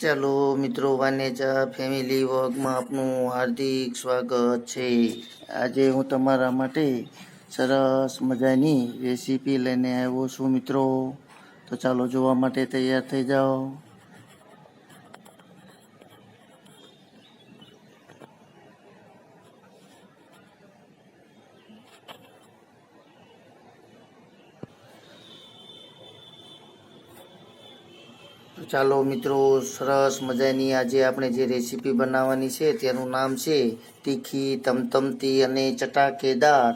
ચાલો મિત્રો, વાનેજા ફેમિલી વર્ગમાં આપનું હાર્દિક સ્વાગત છે. આજે હું તમારા માટે સરસ મજાની રેસીપી લઈને આવ્યો છું મિત્રો. તો ચાલો જોવા માટે તૈયાર થઈ જાઓ. ચાલો મિત્રો, સરસ મજાની આજે આપણે જે રેસીપી બનાવવાની છે તેનું નામ છે તીખી તમતમતી અને ચટાકેદાર.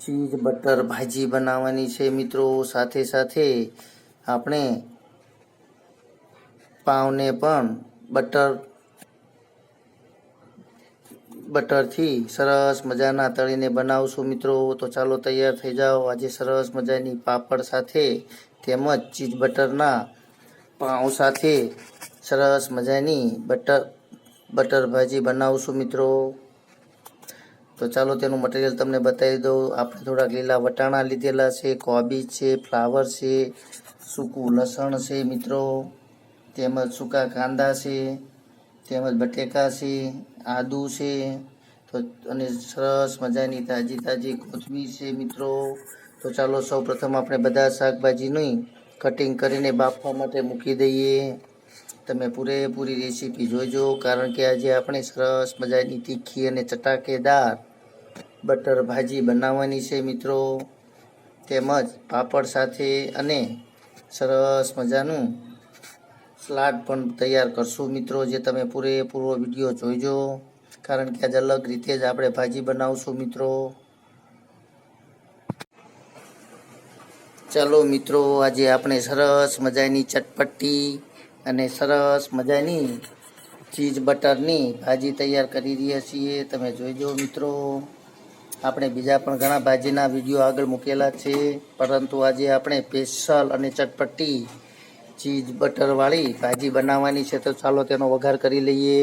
ચીઝ બટર ભાજી બનાવવાની છે મિત્રો, સાથે સાથે આપણે પાવને પણ બટર બટરથી સરસ મજાના તળીને બનાવશું મિત્રો. તો ચાલો તૈયાર થઈ જાઓ. આજે સરસ મજાની પાપડ સાથે તેમજ ચીઝ બટરના પાઉં સાથે સરસ મજાની બટર બટર ભાજી બનાવશું મિત્રો. તો ચાલો તેનું મટીરિયલ તમને બતાવી દઉં. આપણે થોડાક લીલા વટાણા લીધેલા છે, કોબીજ છે, ફ્લાવર છે, સૂકું લસણ છે મિત્રો. તેમજ સૂકા કાંદા છે. તેમજ બટેકા છે, આદુ છે, તો અને સરસ મજાની તાજી તાજી કોથમીર છે મિત્રો. તો ચાલો સૌ પ્રથમ આપણે બધા શાકભાજીની કટિંગ કરીને બાફવા માટે મૂકી દઈએ. તમે પૂરેપૂરી રેસીપી જોઈજો, કારણ કે આજે આપણે સરસ મજાની તીખી અને ચટાકેદાર બટર ભાજી બનાવવાની છે મિત્રો. તેમજ પાપડ સાથે અને સરસ મજાનું સલાડ પણ તૈયાર કરશું. મિત્રો, જે તમે પૂરેપૂરો વીડિયો જોઈજો, કારણ કે આજ અલગ રીતે જ આપણે ભાજી બનાવશું, મિત્રો. ચાલો, મિત્રો, આજે આપણે સરસ મજાની ચટપટી અને સરસ મજાની ચીઝ બટરની ભાજી તૈયાર કરી રહ્યા છીએ. તમે જોઈજો, મિત્રો. આપણે બીજા પણ ઘણા ભાજીના વીડિયો આગળ મૂકેલા છે, પરંતુ આજે આપણે સ્પેશિયલ અને ચટપટી ચીઝ બટરવાળી ભાજી બનાવવાની છે તો ચાલો તેનો વઘાર કરી લઈએ.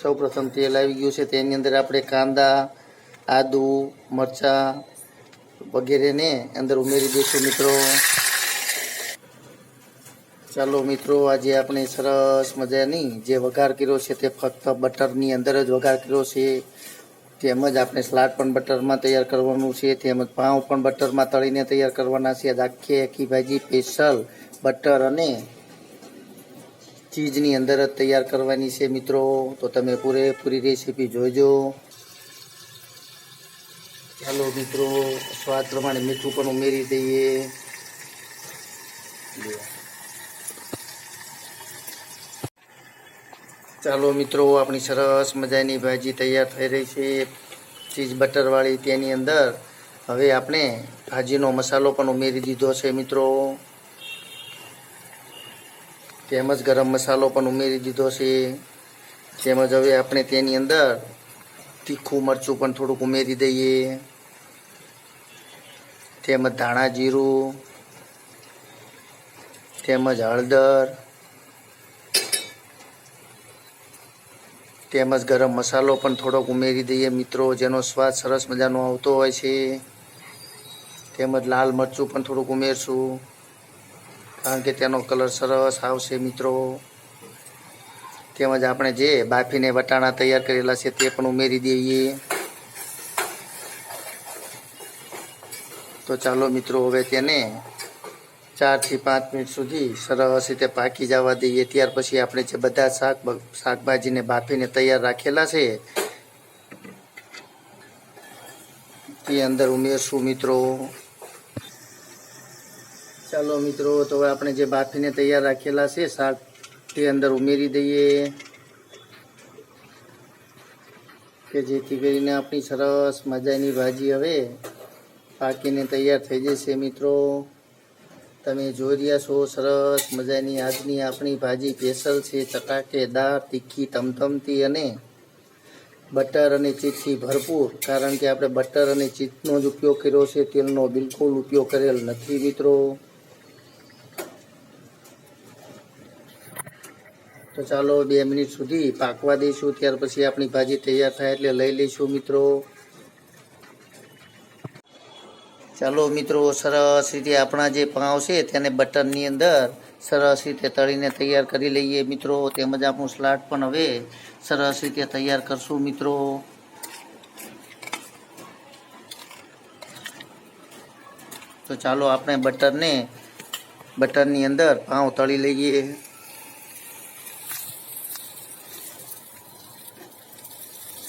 સૌ પ્રથમ તેલ આવી ગયું છે. તેની અંદર આપણે કાંદા, આદુ, મરચાં વગેરેને અંદર ઉમેરી દઈશું મિત્રો. ચાલો મિત્રો, આજે આપણે સરસ મજાની જે વઘાર કર્યો છે તે ફક્ત બટરની અંદર જ વઘાર કર્યો છે. તેમજ આપણે સલાડ પણ બટરમાં તૈયાર કરવાનું છે, તેમજ પાઉં પણ બટરમાં તળીને તૈયાર કરવાના છે. આખી આખી ભાજી સ્પેશલ બટર અને ચીઝની અંદર જ તૈયાર કરવાની છે મિત્રો. તો તમે પૂરેપૂરી રેસીપી જોઈજો ચાલો મિત્રો, સ્વાદ પ્રમાણે મીઠું પણ ઉમેરી દઈએ. ચાલો મિત્રો, આપણી સરસ મજાની ભાજી તૈયાર થઈ રહી છે, ચીઝ બટરવાળી તેની અંદર. હવે આપણે ભાજીનો મસાલો પણ ઉમેરી દીધો છે મિત્રો. તેમજ ગરમ મસાલો પણ ઉમેરી દીધો છે. તેમજ હવે આપણે તેની અંદર તીખું મરચું પણ થોડુંક ઉમેરી દઈએ. તેમજ ધાણા જીરું. તેમજ હળદર. તેમજ ગરમ મસાલો પણ થોડોક ઉમેરી દઈએ મિત્રો, જેનો સ્વાદ સરસ મજાનો આવતો હોય છે. તેમજ લાલ મરચું પણ થોડુંક ઉમેરશું, કારણ કે તેનો કલર સરસ આવશે મિત્રો. તેમજ આપણે જે બાફીને વટાણા તૈયાર કરેલા છે તે પણ ઉમેરી દઈએ. તો ચાલો મિત્રો, હવે તેને ચારથી પાંચ મિનિટ સુધી સરસ રીતે પાકી જવા દઈએ. ત્યાર પછી આપણે જે બધા શાક શાકભાજીને બાફીને તૈયાર રાખેલા છે તે અંદર ઉમેરશું મિત્રો. ચાલો મિત્રો, તો હવે આપણે જે બાફીને તૈયાર રાખેલા છે, શાક તે અંદર ઉમેરી દઈએ. કે જેથી કરીને આપણી સરસ મજાની ભાજી હવે પાકીને તૈયાર થઈ જશે મિત્રો. તમે જોઈ રહ્યા છો, સરસ મજાની આજની આપણી ભાજી સ્પેશિયલ છે ચટાકેદાર તીખી તમતમતી અને બટર અને ચીજથી ભરપૂર. કારણ કે આપણે બટર અને ચીજનો જ ઉપયોગ કર્યો છે, તેલનો બિલકુલ ઉપયોગ કરેલ નથી મિત્રો. તો ચાલો બે મિનિટ સુધી પાકવા દઈશું, ત્યાર પછી આપણી ભાજી તૈયાર થાય એટલે લઈ લઈશું મિત્રો. ચાલો મિત્રો, સરસ રીતે આપણા જે પાઉં છે તેને બટરની અંદર સરસ રીતે તળીને તૈયાર કરી લઈએ મિત્રો. તેમજ આપણું સ્લાટ પણ હવે સરસ રીતે તૈયાર કરશું મિત્રો. તો ચાલો આપણે બટરને, બટરની અંદર પાઉં તળી લઈએ.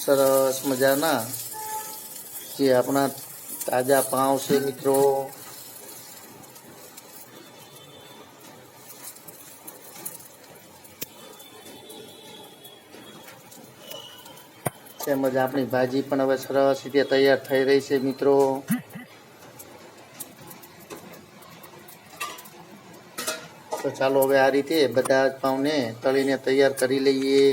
સરસ મજાના જે આપણા તાજા પાઉં છે મિત્રો. તેમજ આપણી ભાજી પણ હવે સરસ રીતે તૈયાર થઈ રહી છે મિત્રો. તો ચાલો હવે આ રીતે બધા જ પાઉંને તળીને તૈયાર કરી લઈએ.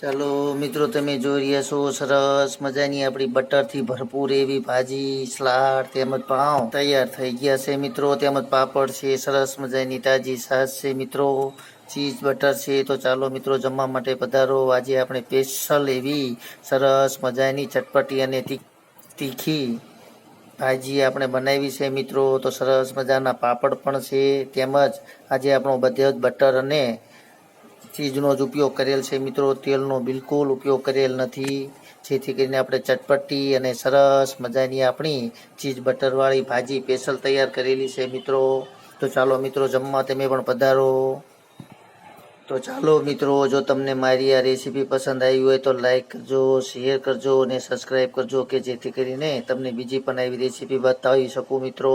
ચાલો મિત્રો, તમે જોઈ રહ્યા છો, સરસ મજાની આપણી બટરથી ભરપૂર એવી ભાજી, સલાડ તેમજ પાઉં તૈયાર થઈ ગયા છે મિત્રો. તેમજ પાપડ છે, સરસ મજાની તાજી છાશ છે મિત્રો. ચીઝ, બટર છે, તો ચાલો મિત્રો, જમવા માટે પધારો. આજે આપણે સ્પેશિયલ એવી સરસ મજાની ચટપટી અને તીખી ભાજી આપણે બનાવી છે મિત્રો. તો સરસ મજાના પાપડ પણ છે. તેમજ આજે આપણો બધો જ બટર અને ચીજનો જ ઉપયોગ કરેલ છે મિત્રો. તેલનો બિલકુલ ઉપયોગ કરેલ નથી. જેથી કરીને આપણે ચટપટી અને સરસ મજાની આપણી ચીજ બટરવાળી ભાજી સ્પેશલ તૈયાર કરેલી છે મિત્રો. તો ચાલો મિત્રો, જમવા તમે પણ પધારો. તો ચાલો મિત્રો, જો તમને મારી આ રેસીપી પસંદ આવી હોય તો લાઈક કરજો, શેર કરજો અને સબસ્ક્રાઈબ કરજો કે જેથી કરીને તમને બીજી પણ આવી રેસીપી બતાવી શકું મિત્રો.